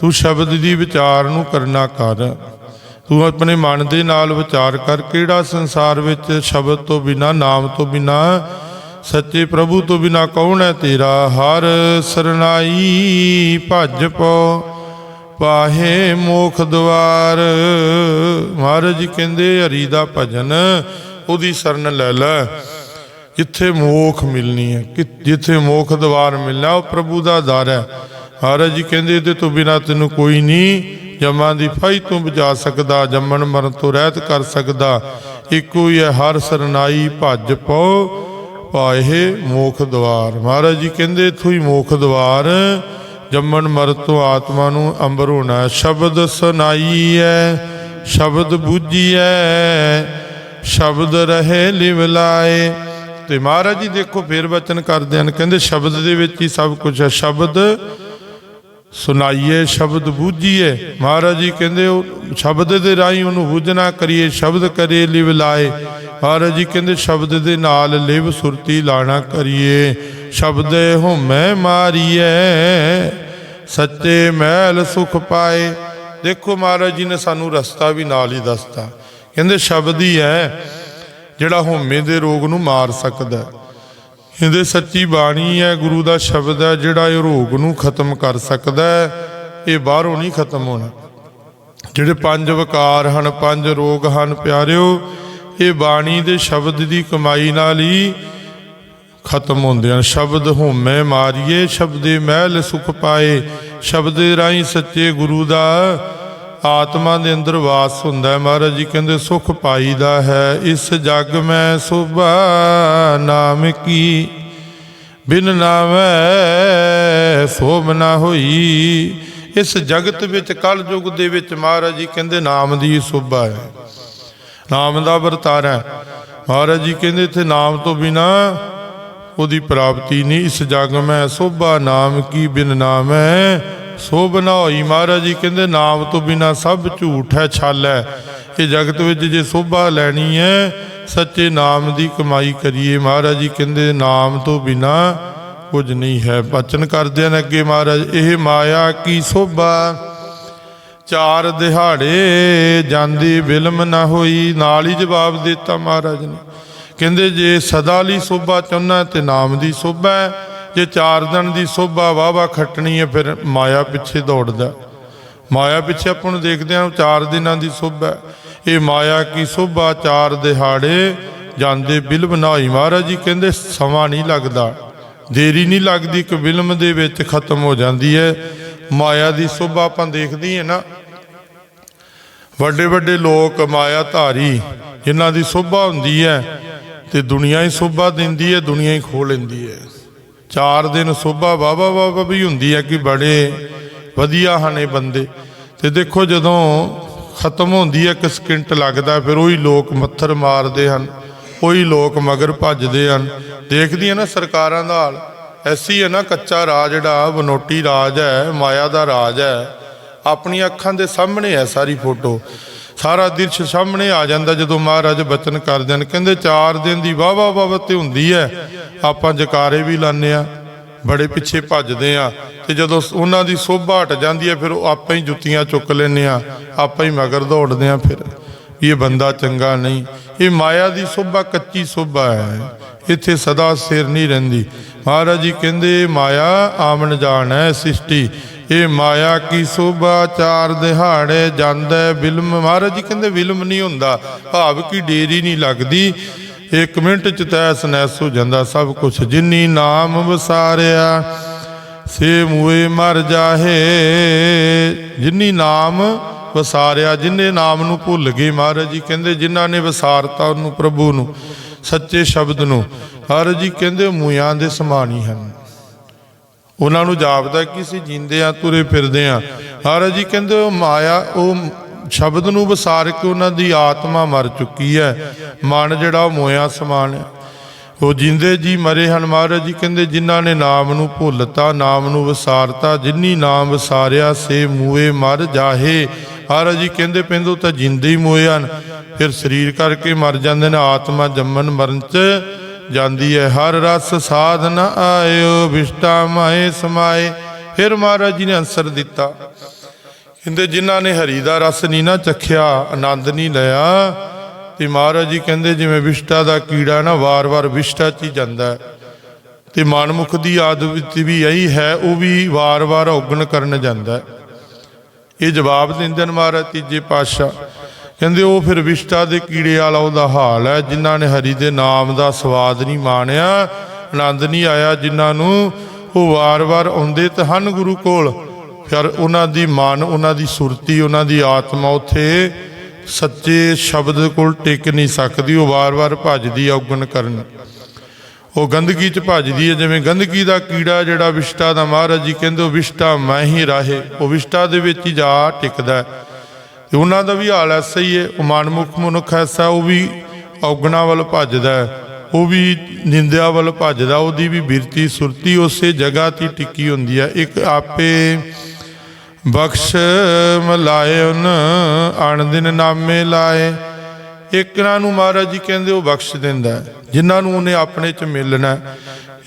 Speaker 1: ਤੂੰ ਸ਼ਬਦ ਦੀ ਵਿਚਾਰ ਨੂੰ ਕਰਨਾ ਕਰ। ਤੂੰ ਆਪਣੇ ਮਨ ਦੇ ਨਾਲ ਵਿਚਾਰ ਕਰ ਕਿਹੜਾ ਸੰਸਾਰ ਵਿੱਚ ਸ਼ਬਦ ਤੋਂ ਬਿਨਾ, ਨਾਮ ਤੋਂ ਬਿਨਾ, ਸੱਚੇ ਪ੍ਰਭੂ ਤੋਂ ਬਿਨਾ ਕੌਣ ਹੈ ਤੇਰਾ? ਹਰ ਸਰਨਾਈ ਭਜ ਪੋ ਪਾਹੇ ਮੋਖ ਦਵਾਰ। ਮਹਾਰਾਜ ਜੀ ਕਹਿੰਦੇ, ਹਰੀ ਦਾ ਭਜਨ, ਉਹਦੀ ਸ਼ਰਨ ਲੈ ਲੈ। ਜਿੱਥੇ ਮੋਖ ਮਿਲਣੀ ਹੈ ਕਿ ਜਿੱਥੇ ਮੋਖ ਦਵਾਰ ਮਿਲਣਾ, ਉਹ ਪ੍ਰਭੂ ਦਾ ਦਰ ਹੈ। ਮਹਾਰਾਜ ਜੀ ਕਹਿੰਦੇ ਇਹਦੇ ਤੋਂ ਬਿਨਾ ਤੈਨੂੰ ਕੋਈ ਨਹੀਂ, ਜਮਾਂ ਦੀ ਫਾਈ ਤੋਂ ਬਚਾ ਸਕਦਾ, ਜੰਮਣ ਮਰਨ ਤੋਂ ਰਹਿਤ ਕਰ ਸਕਦਾ। ਇੱਕੋ ਹੀ ਹੈ, ਹਰ ਸਰਨਾਈ ਭੱਜ ਪਉ ਪਾਏ ਮੋਖ ਦਵਾਰ। ਮਹਾਰਾਜ ਜੀ ਕਹਿੰਦੇ ਇਥੋਂ ਹੀ ਮੋਖ ਦਵਾਰ, ਜੰਮਣ ਮਰਨ ਤੋਂ ਆਤਮਾ ਨੂੰ ਅੰਬਰ ਹੋਣਾ। ਹੈ। ਸ਼ਬਦ ਸੁਨਾਈਐ ਸ਼ਬਦ ਬੂਝੀਐ ਸ਼ਬਦ ਰਹੇ ਲਿਵ ਲਾਏ। ਤੇ ਮਹਾਰਾਜ ਜੀ ਦੇਖੋ, ਫੇਰ ਵਚਨ ਕਰਦੇ ਹਨ, ਕਹਿੰਦੇ ਸ਼ਬਦ ਦੇ ਵਿੱਚ ਹੀ ਸਭ ਕੁਝ ਹੈ। ਸ਼ਬਦ ਸੁਣਾਈਏ, ਸ਼ਬਦ ਬੂਝੀਏ। ਮਹਾਰਾਜ ਜੀ ਕਹਿੰਦੇ ਉਹ ਸ਼ਬਦ ਦੇ ਰਾਹੀਂ ਉਹਨੂੰ ਬੂਝਣਾ ਕਰੀਏ, ਸ਼ਬਦ ਕਰੇ, ਲਿਵ ਲਾਏ। ਮਹਾਰਾਜ ਜੀ ਕਹਿੰਦੇ ਸ਼ਬਦ ਦੇ ਨਾਲ ਲਿਵ ਸੁਰਤੀ ਲਾਣਾ ਕਰੀਏ। ਸ਼ਬਦ ਹਉਮੈ ਮਾਰੀਏ ਸੱਚੇ ਮਹਿਲ ਸੁਖ ਪਾਏ। ਦੇਖੋ ਮਹਾਰਾਜ ਜੀ ਨੇ ਸਾਨੂੰ ਰਸਤਾ ਵੀ ਨਾਲ ਹੀ ਦੱਸਤਾ। ਕਹਿੰਦੇ ਸ਼ਬਦ ਹੀ ਹੈ ਜਿਹੜਾ ਹਉਮੈ ਦੇ ਰੋਗ ਨੂੰ ਮਾਰ ਸਕਦਾ ਹੈ। ਇਹਦੇ ਸੱਚੀ ਬਾਣੀ ਹੈ, ਗੁਰੂ ਦਾ ਸ਼ਬਦ ਹੈ, ਜਿਹੜਾ ਇਹ ਰੋਗ ਨੂੰ ਖਤਮ ਕਰ ਸਕਦਾ ਹੈ, ਇਹ ਬਾਹਰੋਂ ਨਹੀਂ ਖਤਮ ਹੋਣਾ। ਜਿਹੜੇ ਪੰਜ ਵਿਕਾਰ ਹਨ, ਪੰਜ ਰੋਗ ਹਨ ਪਿਆਰਿਓ, ਇਹ ਬਾਣੀ ਦੇ ਸ਼ਬਦ ਦੀ ਕਮਾਈ ਨਾਲ ਹੀ ਖਤਮ ਹੁੰਦੇ ਹਨ। ਸ਼ਬਦ ਹੋਮੈ ਮਾਰੀਏ, ਸ਼ਬਦੇ ਮਹਿਲ ਸੁਖ ਪਾਏ, ਸ਼ਬਦ ਰਾਹੀਂ ਸੱਚੇ ਗੁਰੂ ਦਾ ਆਤਮਾ ਦੇ ਅੰਦਰ ਵਾਸ ਹੁੰਦਾ ਹੈ। ਮਹਾਰਾਜ ਜੀ ਕਹਿੰਦੇ, ਸੁਖ ਪਾਈਦਾ ਹੈ। ਇਸ ਜਗ ਮੈਂ ਸੁਭਾ ਨਾਮ ਕੀ, ਬਿਨ ਨਾਮੈ ਸੋਭ ਨਾ ਹੋਈ। ਇਸ ਜਗਤ ਵਿੱਚ ਕਲ ਯੁਗ ਦੇ ਵਿੱਚ ਮਹਾਰਾਜ ਜੀ ਕਹਿੰਦੇ, ਨਾਮ ਦੀ ਸੋਭਾ ਹੈ। ਨਾਮ ਦਾ ਵਰਤਾਰਾ ਮਹਾਰਾਜ ਜੀ ਕਹਿੰਦੇ, ਇੱਥੇ ਨਾਮ ਤੋਂ ਬਿਨਾ ਉਹਦੀ ਪ੍ਰਾਪਤੀ ਨਹੀਂ। ਇਸ ਜਗ ਮੈਂ ਸੋਭਾ ਨਾਮ ਕੀ, ਬਿਨ ਨਾਮੈ ਸੋਭ ਨਾ ਹੋਈ ਮਹਾਰਾਜ ਜੀ, ਕਹਿੰਦੇ ਨਾਮ ਤੋਂ ਬਿਨਾ ਸਭ ਝੂਠ ਹੈ, ਛਲ ਹੈ। ਇਹ ਜਗਤ ਵਿੱਚ ਜੇ ਸੋਭਾ ਲੈਣੀ ਹੈ, ਸੱਚੇ ਨਾਮ ਦੀ ਕਮਾਈ ਕਰੀਏ। ਮਹਾਰਾਜ ਜੀ ਕਹਿੰਦੇ ਨਾਮ ਤੋਂ ਬਿਨਾ ਕੁਝ ਨਹੀਂ ਹੈ। ਬਚਨ ਕਰਦੇ ਨੇ ਅੱਗੇ ਮਹਾਰਾਜ, ਇਹ ਮਾਇਆ ਕੀ ਸੋਭਾ? ਚਾਰ ਦਿਹਾੜੇ ਜਾਂਦੀ ਬਿਲਮ ਨਾ ਹੋਈ, ਨਾਲ ਹੀ ਜਵਾਬ ਦਿੱਤਾ ਮਹਾਰਾਜ ਨੇ। ਕਹਿੰਦੇ ਜੇ ਸਦਾ ਲਈ ਸੋਭਾ ਚਾਹੁੰਨਾ ਤੇ ਨਾਮ ਦੀ ਸੋਭਾ ਹੈ। ਜੇ ਚਾਰ ਦਿਨ ਦੀ ਸੋਭਾ ਵਾਵਾ ਖੱਟਣੀ ਹੈ, ਫਿਰ ਮਾਇਆ ਪਿੱਛੇ ਦੌੜਦਾ। ਮਾਇਆ ਪਿੱਛੇ ਆਪਾਂ ਨੂੰ ਦੇਖਦੇ ਹਾਂ, ਚਾਰ ਦਿਨਾਂ ਦੀ ਸੋਭਾ ਇਹ ਮਾਇਆ ਕੀ ਸੋਭਾ? ਚਾਰ ਦਿਹਾੜੇ ਜਾਂਦੇ ਬਿਲਮ ਨਾ ਮਹਾਰਾਜ ਜੀ ਕਹਿੰਦੇ, ਸਮਾਂ ਨਹੀਂ ਲੱਗਦਾ। ਦੇਰੀ ਨਹੀਂ ਲੱਗਦੀ ਕਿ ਬਿਲਮ ਦੇ ਵਿੱਚ ਖਤਮ ਹੋ ਜਾਂਦੀ ਹੈ। ਮਾਇਆ ਦੀ ਸੋਭਾ ਆਪਾਂ ਦੇਖਦੀ ਹੈ ਨਾ। ਵੱਡੇ ਵੱਡੇ ਲੋਕ ਮਾਇਆ ਧਾਰੀ ਜਿਨ੍ਹਾਂ ਦੀ ਸੋਭਾ ਹੁੰਦੀ ਹੈ, ਤੇ ਦੁਨੀਆ ਹੀ ਸੋਭਾ ਦਿੰਦੀ ਹੈ, ਦੁਨੀਆ ਹੀ ਖੋ ਲੈਂਦੀ ਹੈ। ਚਾਰ ਦਿਨ ਸੋਭਾ ਵਾਵਾ ਵਾਵਾ ਵੀ ਹੁੰਦੀ ਹੈ ਕਿ ਬੜੇ ਵਧੀਆ ਹਨ ਇਹ ਬੰਦੇ। ਤੇ ਦੇਖੋ ਜਦੋਂ ਖਤਮ ਹੁੰਦੀ ਹੈ, ਇੱਕ ਸਕਿੰਟ ਲੱਗਦਾ, ਫਿਰ ਉਹੀ ਲੋਕ ਮੱਥਰ ਮਾਰਦੇ ਹਨ, ਉਹੀ ਲੋਕ ਮਗਰ ਭੱਜਦੇ ਹਨ। ਦੇਖਦੀਆਂ ਨਾ ਸਰਕਾਰਾਂ ਦਾ ਹਾਲ। ਐਸੀ ਹੈ ਨਾ ਕੱਚਾ ਰਾਜ ਜਿਹੜਾ ਬਨੋਟੀ ਰਾਜ ਹੈ, ਮਾਇਆ ਦਾ ਰਾਜ ਹੈ। ਆਪਣੀਆਂ ਅੱਖਾਂ ਦੇ ਸਾਹਮਣੇ ਹੈ ਸਾਰੀ ਫੋਟੋ। ਸਾਰਾ ਦ੍ਰਿਸ਼ ਸਾਹਮਣੇ ਆ ਜਾਂਦਾ ਜਦੋਂ ਮਹਾਰਾਜ ਬਚਨ ਕਰਦੇ ਹਨ। ਕਹਿੰਦੇ, ਚਾਰ ਦਿਨ ਦੀ ਵਾਹ ਵਾਹ ਵਾਹ ਤੇ ਹੁੰਦੀ ਹੈ। ਆਪਾਂ ਜਕਾਰੇ ਵੀ ਲਾਉਂਦੇ ਆ ਬੜੇ ਪਿੱਛੇ ਭੱਜਦੇ ਆ ਤੇ ਜਦੋਂ ਉਹਨਾਂ ਦੀ ਸੋਭਾ ਹਟ ਜਾਂਦੀ ਹੈ, ਫਿਰ ਉਹ ਆਪਾਂ ਹੀ ਜੁੱਤੀਆਂ ਚੁੱਕ ਲੈਂਦੇ ਆ ਆਪਾਂ ਹੀ ਮਗਰ ਦੌੜਦੇ ਆ ਫਿਰ। ਵੀ ਇਹ ਬੰਦਾ ਚੰਗਾ ਨਹੀਂ। ਇਹ ਮਾਇਆ ਦੀ ਸੋਭਾ, ਕੱਚੀ ਸੋਭਾ ਹੈ। ਇੱਥੇ ਸਦਾ ਸਿਰ ਨਹੀਂ ਰਹਿੰਦੀ। ਮਹਾਰਾਜ ਜੀ ਕਹਿੰਦੇ, ਮਾਇਆ ਆਮਣ ਜਾਣ ਹੈ ਸ੍ਰਿਸ਼ਟੀ ਇਹ ਮਾਇਆ ਕੀ ਸੋਭਾ, ਚਾਰ ਦਿਹਾੜੇ ਜਾਂਦਾ ਬਿਲਮ। ਮਹਾਰਾਜ ਜੀ ਕਹਿੰਦੇ ਬਿਲਮ ਨਹੀਂ ਹੁੰਦਾ, ਭਾਵ ਕੀ ਡੇਰੀ ਨਹੀਂ ਲੱਗਦੀ। ਇੱਕ ਮਿੰਟ ਚ ਤੈਸ ਨੈਸ ਹੋ ਜਾਂਦਾ ਸਭ ਕੁਝ ਜਿਨੀ ਨਾਮ ਵਸਾਰਿਆ, ਸੇ ਮੂਏ ਮਰ ਜਾਹੇ। ਜਿਨੀ ਨਾਮ ਵਸਾਰਿਆ, ਜਿਨੇ ਨਾਮ ਨੂੰ ਭੁੱਲ ਗਏ ਮਹਾਰਾਜ ਜੀ ਕਹਿੰਦੇ, ਜਿਨ੍ਹਾਂ ਨੇ ਵਸਾਰਤਾ ਉਹਨੂੰ ਪ੍ਰਭੂ ਨੂੰ, ਸੱਚੇ ਸ਼ਬਦ ਨੂੰ। ਹਰ ਜੀ ਕਹਿੰਦੇ ਉਹ ਮੂਆਂ ਦੇ ਸਮਾਨ ਹਨ। ਉਹਨਾਂ ਨੂੰ ਜਾਪਦਾ ਕਿ ਅਸੀਂ ਜਿੰਦੇ ਆ ਤੁਰੇ ਫਿਰਦੇ ਆ ਮਹਾਰਾਜ ਜੀ ਕਹਿੰਦੇ, ਉਹ ਮਾਇਆ, ਉਹ ਸ਼ਬਦ ਨੂੰ ਵਿਸਾਰ ਕੇ ਉਹਨਾਂ ਦੀ ਆਤਮਾ ਮਰ ਚੁੱਕੀ ਹੈ। ਮਨ ਜਿਹੜਾ ਉਹ ਮੋਇਆ ਸਮਾਨ ਹੈ। ਉਹ ਜਿੰਦੇ ਜੀ ਮਰੇ ਹਨ। ਮਹਾਰਾਜ ਜੀ ਕਹਿੰਦੇ, ਜਿਨ੍ਹਾਂ ਨੇ ਨਾਮ ਨੂੰ ਭੁੱਲਤਾ, ਨਾਮ ਨੂੰ ਵਿਸਾਰਤਾ, ਜਿਨੀ ਨਾਮ ਵਿਸਾਰਿਆ, ਸੇ ਮੂਏ ਮਰ ਜਾਹੇ। ਮਹਾਰਾਜ ਜੀ ਕਹਿੰਦੇ ਪੈਂਦੋ ਤਾਂ ਜਿੰਦੇ ਹੀ ਮੋਏ ਹਨ। ਫਿਰ ਸਰੀਰ ਕਰਕੇ ਮਰ ਜਾਂਦੇ ਨੇ, ਆਤਮਾ ਜੰਮਨ ਮਰਨ ਚ ਜਾਂਦੀ ਹੈ, ਹਰ ਰਸ ਸਾਧ ਨ ਆਇਓ ਵਿਸ਼ਟਾ ਮਾਏ, ਸਮਾਏ। ਫਿਰ ਮਹਾਰਾਜ ਜੀ ਨੇ ਅਨਸਰ ਦਿੱਤਾ। ਕਹਿੰਦੇ, ਜਿਨ੍ਹਾਂ ਨੇ ਹਰੀ ਦਾ ਰਸ ਨਹੀਂ ਨਾ ਚਖਿਆ, ਆਨੰਦ ਨਹੀਂ ਲਿਆ, ਤੇ ਮਹਾਰਾਜ ਜੀ ਕਹਿੰਦੇ, ਜਿਵੇਂ ਵਿਸ਼ਟਾ ਦਾ ਕੀੜਾ ਨਾ ਵਾਰ-ਵਾਰ ਵਿਸ਼ਟਾ 'ਚ ਹੀ ਜਾਂਦਾ ਹੈ। ਤੇ ਮਨਮੁਖ ਦੀ ਆਦਤ ਵੀ ਇਹੀ ਹੈ, ਉਹ ਵੀ ਵਾਰ-ਵਾਰ ਔਗਣ ਕਰਨ ਜਾਂਦਾ ਹੈ। ਇਹ ਜਵਾਬ ਦਿੰਦੇ ਨੇ ਮਹਾਰਾਜ ਤੀਜੇ ਪਾਤਸ਼ਾਹ। ਕਹਿੰਦੇ ਉਹ ਫਿਰ ਵਿਸ਼ਟਾ ਦੇ ਕੀੜੇ ਵਾਲਾ ਉਹਦਾ ਹਾਲ ਹੈ, ਜਿਨ੍ਹਾਂ ਨੇ ਹਰੀ ਦੇ ਨਾਮ ਦਾ ਸਵਾਦ ਨਹੀਂ ਮਾਣਿਆ, ਆਨੰਦ ਨਹੀਂ ਆਇਆ, ਜਿਨ੍ਹਾਂ ਨੂੰ ਉਹ ਵਾਰ-ਵਾਰ ਆਉਂਦੇ ਤਾਂ ਹਨ ਗੁਰੂ ਕੋਲ। ਫਿਰ ਉਹਨਾਂ ਦੀ ਮਨ, ਉਹਨਾਂ ਦੀ ਸੁਰਤੀ, ਉਹਨਾਂ ਦੀ ਆਤਮਾ ਉੱਥੇ ਸੱਚੇ ਸ਼ਬਦ ਕੋਲ ਟਿਕ ਨਹੀਂ ਸਕਦੀ, ਉਹ ਵਾਰ-ਵਾਰ ਭੱਜਦੀ ਆ ਉਗਣ ਕਰਨ। ਉਹ ਗੰਦਗੀ ਚ ਭੱਜਦੀ ਹੈ, ਜਿਵੇਂ ਗੰਦਗੀ ਦਾ ਕੀੜਾ ਜਿਹੜਾ ਵਿਸ਼ਟਾ ਦਾ ਮਹਾਰਾਜ ਜੀ ਕਹਿੰਦੇ, ਉਹ ਵਿਸ਼ਟਾ ਮੈਂ ਹੀ ਰਾਹੇ, ਉਹ ਵਿਸ਼ਟਾ ਦੇ ਵਿੱਚ ਹੀ ਜਾ ਟਿਕਦਾ ਹੈ। ਤੇ ਉਹਨਾਂ ਦਾ ਵੀ ਹਾਲ ਐਸਾ ਹੀ ਹੈ ਉਹ ਮਨਮੁਖ ਮਨੁੱਖ ਐਸਾ ਉਹ ਵੀ ਔਗਣਾ ਵੱਲ ਭੱਜਦਾ ਉਹ ਵੀ ਨਿੰਦਿਆ ਵੱਲ ਭੱਜਦਾ ਉਹਦੀ ਵੀ ਬਿਰਤੀ ਸੁਰਤੀ ਉਸੇ ਜਗ੍ਹਾ ਤੇ ਟਿੱਕੀ ਹੁੰਦੀ ਹੈ। ਇੱਕ ਆਪੇ ਬਖਸ਼ ਮਲਾਏ ਉਨ ਅਣ ਦਿਨ ਨਾਮੇ ਲਾਏ। ਇਕਨਾਂ ਨੂੰ ਮਹਾਰਾਜ ਜੀ ਕਹਿੰਦੇ ਉਹ ਬਖਸ਼ ਦਿੰਦਾ ਹੈ, ਜਿਨ੍ਹਾਂ ਨੂੰ ਉਹਨੇ ਆਪਣੇ ਚ ਮਿਲਣਾ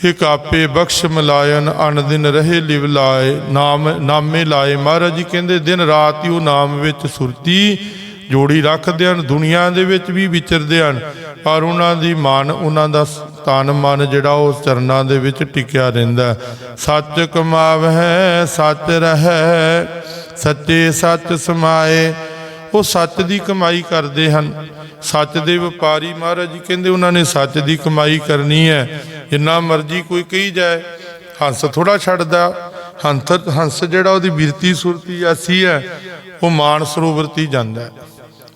Speaker 1: ਇੱਕ ਆਪੇ ਬਖਸ਼ ਮਲਾਇਨ ਅਨ ਦਿਨ ਰਹੇ ਲਿਵ ਲਾਏ, ਨਾਮ, ਨਾਮੇ ਲਾਏ। ਮਹਾਰਾਜ ਜੀ ਕਹਿੰਦੇ, ਦਿਨ ਰਾਤ ਹੀ ਉਹ ਨਾਮ ਵਿੱਚ ਸੁਰਤੀ ਜੋੜੀ ਰੱਖਦੇ ਹਨ, ਦੁਨੀਆ ਦੇ ਵਿੱਚ ਵੀ ਵਿਚਰਦੇ ਹਨ। ਪਰ ਉਹਨਾਂ ਦੀ ਮਨ, ਉਹਨਾਂ ਦਾ ਤਨ ਮਨ ਜਿਹੜਾ ਉਹ ਚਰਨਾਂ ਦੇ ਵਿੱਚ ਟਿਕਿਆ ਰਹਿੰਦਾ ਹੈ। ਸੱਚ ਕਮਾਵਹਿ, ਸੱਚ ਰਹੈ, ਸੱਚੇ ਸੱਚ ਸਮਾਏ। ਉਹ ਸੱਚ ਦੀ ਕਮਾਈ ਕਰਦੇ ਹਨ। ਸੱਚ ਦੇ ਵਪਾਰੀ ਮਹਾਰਾਜ ਜੀ ਕਹਿੰਦੇ, ਉਹਨਾਂ ਨੇ ਸੱਚ ਦੀ ਕਮਾਈ ਕਰਨੀ ਹੈ। ਜਿੰਨਾ ਮਰਜ਼ੀ ਕੋਈ ਕਹੀ ਜਾਏ, ਹੰਸ ਥੋੜਾ ਛੱਡਦਾ। ਹੰਸ ਹੰਸ ਜਿਹੜਾ ਉਹਦੀ ਬਿਰਤੀ ਸੁਰਤੀ ਐਸੀ ਹੈ, ਉਹ ਮਾਨ ਸਰੋਵਰ ਤੇ ਜਾਂਦਾ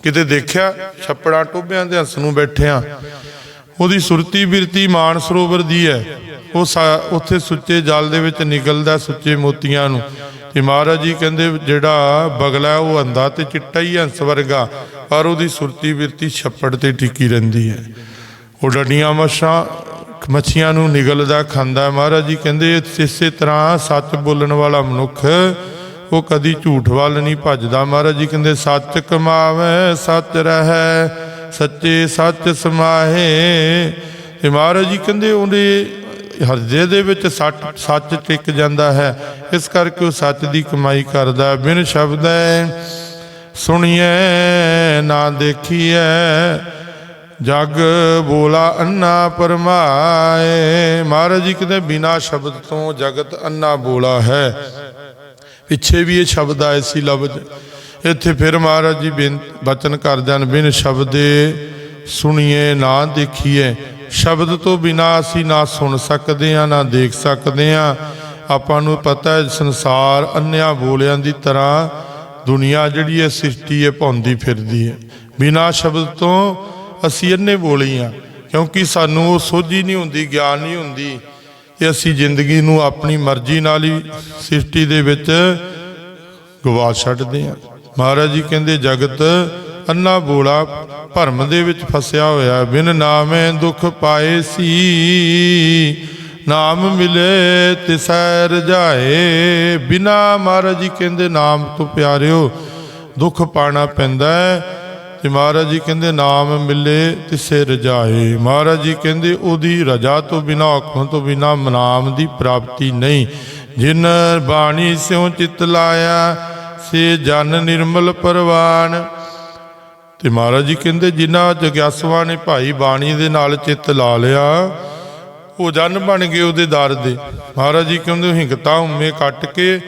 Speaker 1: ਕਿਤੇ ਦੇਖਿਆ, ਛੱਪੜਾਂ ਟੋਬਿਆਂ ਦੇ ਹੰਸ ਨੂੰ ਬੈਠਿਆਂ, ਉਹਦੀ ਸੁਰਤੀ ਬਿਰਤੀ ਮਾਨ ਸਰੋਵਰ ਦੀ ਹੈ। ਉਹ ਉੱਥੇ ਸੁੱਚੇ ਜਲ ਦੇ ਵਿੱਚ ਨਿਕਲਦਾ ਸੁੱਚੇ ਮੋਤੀਆਂ ਨੂੰ। ਤੇ ਮਹਾਰਾਜ ਜੀ ਕਹਿੰਦੇ, ਜਿਹੜਾ ਬਗਲਾ ਉਹ ਅੰਦਾ ਤੇ ਚਿੱਟਾ ਹੀ ਹੰਸ ਵਰਗਾ, ਪਰ ਉਹਦੀ ਸੁਰਤੀ ਬਿਰਤੀ ਛੱਪੜ ਤੇ ਟਿੱਕੀ ਰਹਿੰਦੀ ਹੈ। ਉਹ ਡੱਡੀਆਂ ਮੱਛਾਂ ਮੱਛੀਆਂ ਨੂੰ ਨਿਗਲਦਾ ਖਾਂਦਾ। ਮਹਾਰਾਜ ਜੀ ਕਹਿੰਦੇ, ਇਸੇ ਤਰ੍ਹਾਂ ਸੱਚ ਬੋਲਣ ਵਾਲਾ ਮਨੁੱਖ, ਉਹ ਕਦੀ ਝੂਠ ਵੱਲ ਨਹੀਂ ਭੱਜਦਾ। ਮਹਾਰਾਜ ਜੀ ਕਹਿੰਦੇ, ਸੱਚ ਕਮਾਵੇ, ਸੱਚ ਰਹੈ, ਸੱਚੇ ਸੱਚ ਸਮਾਹੇ। ਤੇ ਮਹਾਰਾਜ ਜੀ ਕਹਿੰਦੇ, ਉਹਦੇ ਹਿਰਦੇ ਦੇ ਵਿੱਚ ਸੱਚ ਸੱਚ ਟਿਕ ਜਾਂਦਾ ਹੈ। ਇਸ ਕਰਕੇ ਉਹ ਸੱਚ ਦੀ ਕਮਾਈ ਕਰਦਾ। ਬਿਨ ਸ਼ਬਦ ਹੈ, ਸੁਣੀਐ, ਨਾ ਦੇਖੀਏ ਜਗ ਬੋਲਾ ਅੰਨਾ ਪਰਮਾਏ। ਮਹਾਰਾਜ ਜੀ ਕਹਿੰਦੇ ਬਿਨਾ ਸ਼ਬਦ ਤੋਂ ਜਗਤ ਅੰਨਾ ਬੋਲਾ ਹੈ। ਪਿੱਛੇ ਵੀ ਇਹ ਸ਼ਬਦ ਆਏ ਸੀ ਲਫ਼ਜ਼। ਇੱਥੇ ਫਿਰ ਮਹਾਰਾਜ ਜੀ ਬਚਨ ਕਰਦੇ ਹਨ ਬਿਨ ਸ਼ਬਦੇ ਸੁਣੀਏ, ਨਾ ਦੇਖੀਏ। ਸ਼ਬਦ ਤੋਂ ਬਿਨਾ ਅਸੀਂ ਨਾ ਸੁਣ ਸਕਦੇ ਆ ਨਾ ਦੇਖ ਸਕਦੇ ਆ ਆਪਾਂ ਨੂੰ ਪਤਾ ਹੈ, ਸੰਸਾਰ ਅੰਨਿਆਂ ਬੋਲਿਆਂ ਦੀ ਤਰ੍ਹਾਂ ਦੁਨੀਆ ਜਿਹੜੀ ਹੈ, ਸ੍ਰਿਸ਼ਟੀ ਹੈ, ਭੌਂਦੀ ਫਿਰਦੀ ਹੈ। ਬਿਨਾ ਸ਼ਬਦ ਤੋਂ ਅਸੀਂ ਅੰਨੇ ਬੋਲੀ ਆ, ਕਿਉਂਕਿ ਸਾਨੂੰ ਉਹ ਸੋਝੀ ਨਹੀਂ ਹੁੰਦੀ, ਗਿਆਨ ਨਹੀਂ ਹੁੰਦੀ। ਕਿ ਅਸੀਂ ਜ਼ਿੰਦਗੀ ਨੂੰ ਆਪਣੀ ਮਰਜ਼ੀ ਨਾਲ ਹੀ ਸ੍ਰਿਸ਼ਟੀ ਦੇ ਵਿੱਚ ਗਵਾ ਛੱਡਦੇ ਆ। ਮਹਾਰਾਜ ਜੀ ਕਹਿੰਦੇ, ਜਗਤ ਅੰਨਾ ਬੋਲਾ ਭਰਮ ਦੇ ਵਿੱਚ ਫਸਿਆ ਹੋਇਆ, ਬਿਨ ਨਾਮੇ ਦੁੱਖ ਪਾਏ ਸੀ। ਨਾਮ ਮਿਲੇ ਤਿਸੈ ਰਜਾਏ ਬਿਨਾ ਮਹਾਰਾਜ ਜੀ ਕਹਿੰਦੇ, ਨਾਮ ਤੋਂ ਪਿਆਰਿਓ, ਦੁੱਖ ਪਾਣਾ ਪੈਂਦਾ ਹੈ। ਤੇ ਮਹਾਰਾਜ ਜੀ ਕਹਿੰਦੇ, ਨਾਮ ਮਿਲੇ ਤਿਸੇ ਰਜਾਏ ਮਹਾਰਾਜ ਜੀ ਕਹਿੰਦੇ, ਉਹਦੀ ਰਜਾ ਤੋਂ ਬਿਨਾ ਹੁਕਮ ਤੋਂ ਬਿਨਾ ਨਾਮ ਦੀ ਪ੍ਰਾਪਤੀ ਨਹੀਂ। ਜਿਨ ਬਾਣੀ ਸਿਉ ਚਿਤ ਲਾਇਆ, ਸੇ ਜਨ ਨਿਰਮਲ ਪਰਵਾਨ। ਤੇ ਮਹਾਰਾਜ ਜੀ ਕਹਿੰਦੇ, ਜਿਨ੍ਹਾਂ ਜਗਿਆਸੂਆਂ ਨੇ ਭਾਈ ਬਾਣੀ ਦੇ ਨਾਲ ਚਿੱਤ ਲਾ ਲਿਆ, ਉਹ ਜਨ ਬਣ ਗਏ ਉਹਦੇ ਦਰ ਦੇ। ਮਹਾਰਾਜ ਜੀ ਕਹਿੰਦੇ, ਹਿੰਗਤਾ ਉਮੇ ਕੱਟ ਕੇ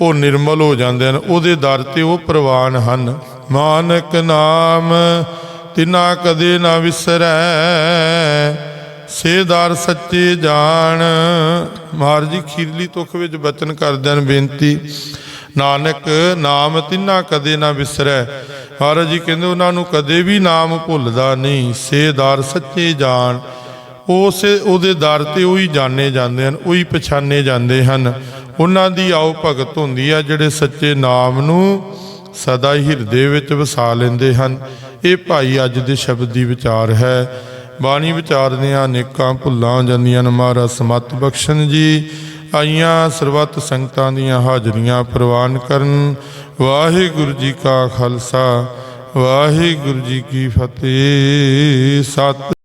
Speaker 1: ਉਹ ਨਿਰਮਲ ਹੋ ਜਾਂਦੇ ਹਨ, ਉਹਦੇ ਦਰ ਤੇ ਉਹ ਪ੍ਰਵਾਨ ਹਨ। ਮਾਨਕ ਨਾਮ, ਤਿਨਾ ਕਦੇ ਨਾ ਵਿਸਰੈ। ਸੇਦਾਰ ਸੱਚੇ ਜਾਣ। ਮਹਾਰਾਜ ਜੀ, ਖੀਰਲੀ ਤੁਖ ਵਿੱਚ ਬਚਨ ਕਰਦਿਆਂ ਬੇਨਤੀ, ਨਾਨਕ ਨਾਮ ਤਿਨਾ ਕਦੇ ਨਾ ਵਿਸਰੈ। ਮਹਾਰਾਜ ਜੀ ਕਹਿੰਦੇ, ਉਹਨਾਂ ਨੂੰ ਕਦੇ ਵੀ ਨਾਮ ਭੁੱਲਦਾ ਨਹੀਂ। ਸੇਦਾਰ ਸੱਚੇ ਜਾਣ। ਉਸੇ, ਉਹਦੇ ਦਰ ਤੇ ਉਹੀ ਜਾਣੇ ਜਾਂਦੇ ਹਨ, ਉਹੀ ਪਛਾਣੇ ਜਾਂਦੇ ਹਨ। ਉਹਨਾਂ ਦੀ ਆਓ ਭਗਤ ਹੁੰਦੀ ਆ, ਜਿਹੜੇ ਸੱਚੇ ਨਾਮ ਨੂੰ ਸਦਾ ਹੀ ਹਿਰਦੇ ਵਿੱਚ ਵਸਾ ਲੈਂਦੇ ਹਨ। ਇਹ ਭਾਈ ਅੱਜ ਦੇ ਸ਼ਬਦ ਦੀ ਵਿਚਾਰ ਹੈ। ਬਾਣੀ ਵਿਚਾਰਦਿਆਂ ਅਨੇਕਾਂ ਭੁੱਲਾਂ ਜਾਂਦੀਆਂ ਨੇ ਮਹਾਰਾਜ। ਸਮਤ ਬਖਸ਼ਣ ਜੀ, ਆਈਆਂ ਸਰਬੱਤ ਸੰਗਤਾਂ ਦੀਆਂ ਹਾਜ਼ਰੀਆਂ ਪ੍ਰਵਾਨ ਕਰਨ। ਵਾਹਿਗੁਰੂ ਜੀ ਕਾ ਖਾਲਸਾ, ਵਾਹਿਗੁਰੂ ਜੀ ਕੀ ਫਤਿਹ। ਸਤਿ